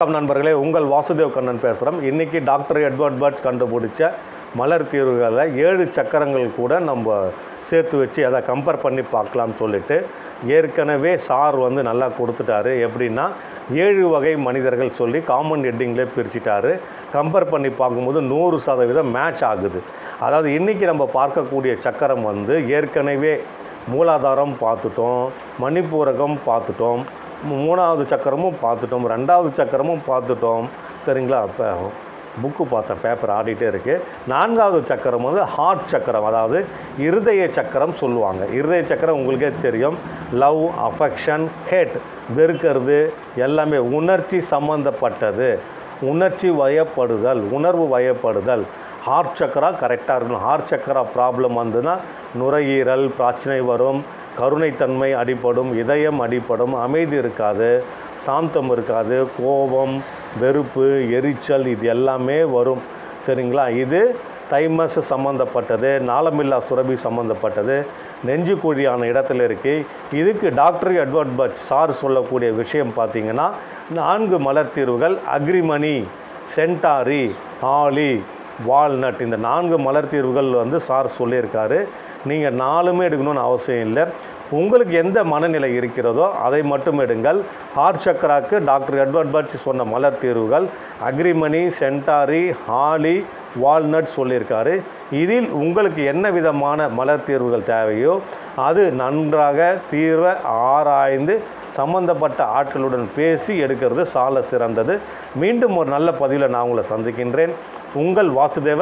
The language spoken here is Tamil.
வணக்கம் நண்பர்களே உங்கள் வாசுதேவ் கண்ணன் பேசுகிறோம் இன்றைக்கி டாக்டர் எட்வர்ட் பர்ட் கண்டுபிடிச்ச மலர் தீர்வுகளில் ஏழு சக்கரங்கள் கூட நம்ம சேர்த்து வச்சு அதை கம்பேர் பண்ணி பார்க்கலாம்னு சொல்லிட்டு ஏற்கனவே சார் வந்து நல்லா கொடுத்துட்டாரு. எப்படின்னா ஏழு வகை மனிதர்கள் சொல்லி காமன் ஹெட்டிங்லேயே பிரிச்சிட்டாரு. கம்பேர் பண்ணி பார்க்கும்போது நூறு சதவீதம் மேட்ச் ஆகுது. அதாவது இன்றைக்கி நம்ம பார்க்கக்கூடிய சக்கரம் வந்து ஏற்கனவே மூலாதாரம் பார்த்துட்டோம் மணிப்பூரகம் பார்த்துட்டோம் மூணாவது சக்கரமும் பார்த்துட்டோம் ரெண்டாவது சக்கரமும் பார்த்துட்டோம். சரிங்களா? அப்போ புக்கு பார்த்தேன் பேப்பர் ஆடிட்டே இருக்குது நான்காவது சக்கரம் வந்து ஹார்ட் சக்கரம் அதாவது இருதய சக்கரம் சொல்லுவாங்க. இருதய சக்கரம் உங்களுக்கே தெரியும். லவ் அஃபெக்ஷன் ஹேட் வெறுக்கிறது எல்லாமே உணர்ச்சி சம்மந்தப்பட்டது உணர்ச்சி வயப்படுதல் உணர்வு வயப்படுதல். ஹார்ட் சக்கரா கரெக்டாக இருக்கணும். ஹார்ட் சக்கரா ப்ராப்ளம் வந்துன்னா நுரையீரல் பிரச்சனை வரும். கருணைத்தன்மை அடிப்படும் இதயம் அடிப்படும் அமைதி இருக்காது சாந்தம் இருக்காது கோபம் வெறுப்பு எரிச்சல் இது எல்லாமே வரும். சரிங்களா? இது தைமஸ் சம்மந்தப்பட்டது நாளமில்லா சுரபி சம்மந்தப்பட்டது நெஞ்சுக்குழியான இடத்துல இருக்கு. இதுக்கு டாக்டர் எட்வர்ட் பட் சார் சொல்லக்கூடிய விஷயம் பார்த்தீங்கன்னா நான்கு மலர் தீர்வுகள் அக்ரிமணி சென்டாரி ஆலி வால்நட். இந்த நான்கு மலர் தீர்வுகள் வந்து சார் சொல்லியிருக்காரு. நீங்கள் நாலுமே எடுக்கணும்னு அவசியம் இல்லை. உங்களுக்கு எந்த மனநிலை இருக்கிறதோ அதை மட்டும் எடுங்கள். ஹார்ட் சக்கராக்கு டாக்டர் எட்வர்ட் பட்ச் சொன்ன மலர் தீர்வுகள் அக்ரிமணி சென்டாரி ஹாலி வால்நட் சொல்லியிருக்காரு. இதில் உங்களுக்கு என்ன விதமான மலர் தீர்வுகள் தேவையோ அது நன்றாக தீர்வை ஆராய்ந்து சம்பந்தப்பட்ட ஆட்களுடன் பேசி எடுக்கிறது சால சிறந்தது. மீண்டும் ஒரு நல்ல பதிவில் நான் உங்களை சந்திக்கின்றேன். உங்கள் வாசுதேவன்.